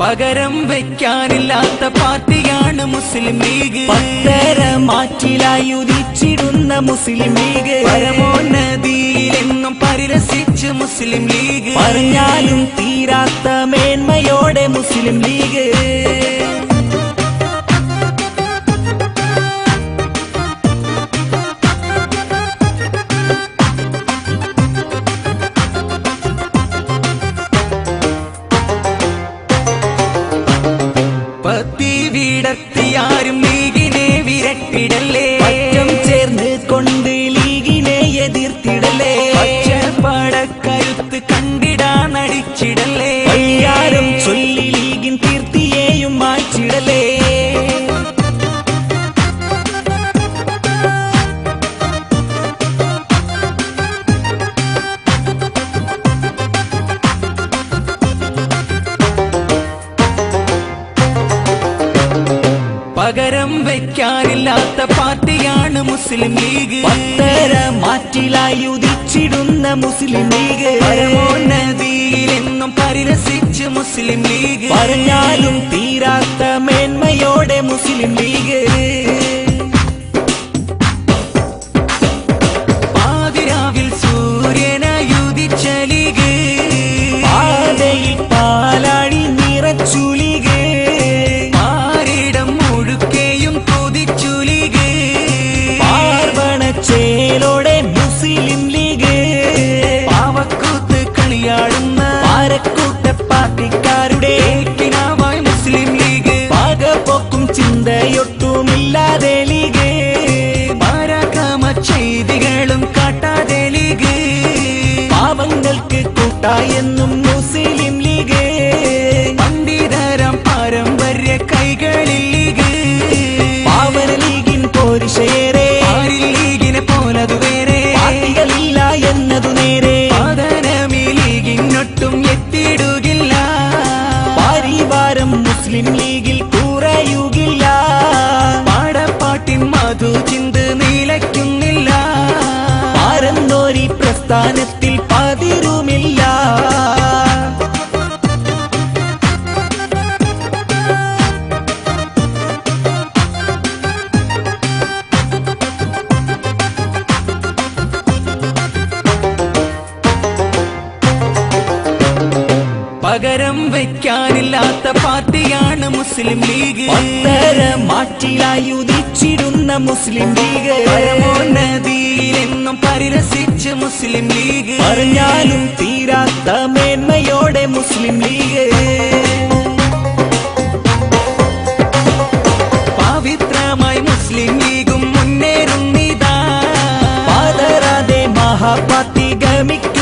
പകരം വെക്കാനില്ലാത്ത പാർട്ടിയാണ് മുസ്ലിം ലീഗ്. പത്തര മാറ്റിലായുദിച്ചിടുന്ന മുസ്ലിം ലീഗ്. പരിരസിച്ച് മുസ്ലിം ലീഗ്. പറഞ്ഞാലും തീരാത്ത മേന്മയോടെ മുസ്ലിം ലീഗ്. പത്തി വിടർത്തിയാരും ലീഗിനെ വിരട്ടിടല്ലേ? പകരം വെക്കാനില്ലാത്ത പാർട്ടിയാണ് മുസ്ലിം ലീഗ്. പത്തര മാറ്റിലായുദിച്ചിടുന്ന മുസ്ലിം ലീഗ്. പരമോന്നതിയിലെന്നും പരിരസിച്ച് മുസ്ലിം ലീഗ്. പറഞ്ഞാലും തീരാത്ത മേന്മയോടെ മുസ്ലിം ലീഗ്. കൂട്ടായെന്നും മുസ്ലിം ലീഗ്. പണ്ഡിതരം പാരമ്പര്യ കൈകളിൽ ലീഗ്. പാവന ലീഗിൻ പോരിശയേറെ ലീഗിനെ പോലതു വേറെ. പാർട്ടികളില്ല എന്നതു നേരെ. സാധനമീ ലീഗിനൊട്ടും എത്തിയിടുകില്ല. പാരിവാരം മുസ്ലിം ലീഗിൽ കുറയുകില്ല. പാടപ്പാട്ടിൻ മധു ചിന്ത് നീലയ്ക്കുന്നില്ല. പാരന്തോരി പ്രസ്ഥാനത്തിൽ പകരം വെക്കാനില്ലാത്ത പാർട്ടിയാണ് മുസ്ലിം ലീഗ്. പത്തര മാറ്റിലായുദിച്ചിടുന്ന മുസ്ലിം ലീഗ്. പരമോന്നതിയിലെന്നും പരിരസിച്ച് മുസ്ലിം ലീഗ്. പറഞ്ഞാലും തീരാത്ത മേന്മയോടെ മുസ്ലിം ലീഗ്. പവിത്രമായി മുസ്ലിം ലീഗും മുന്നേറുന്നിതാ പാതരാതെ മഹാപാത്തി ഗമിക്ക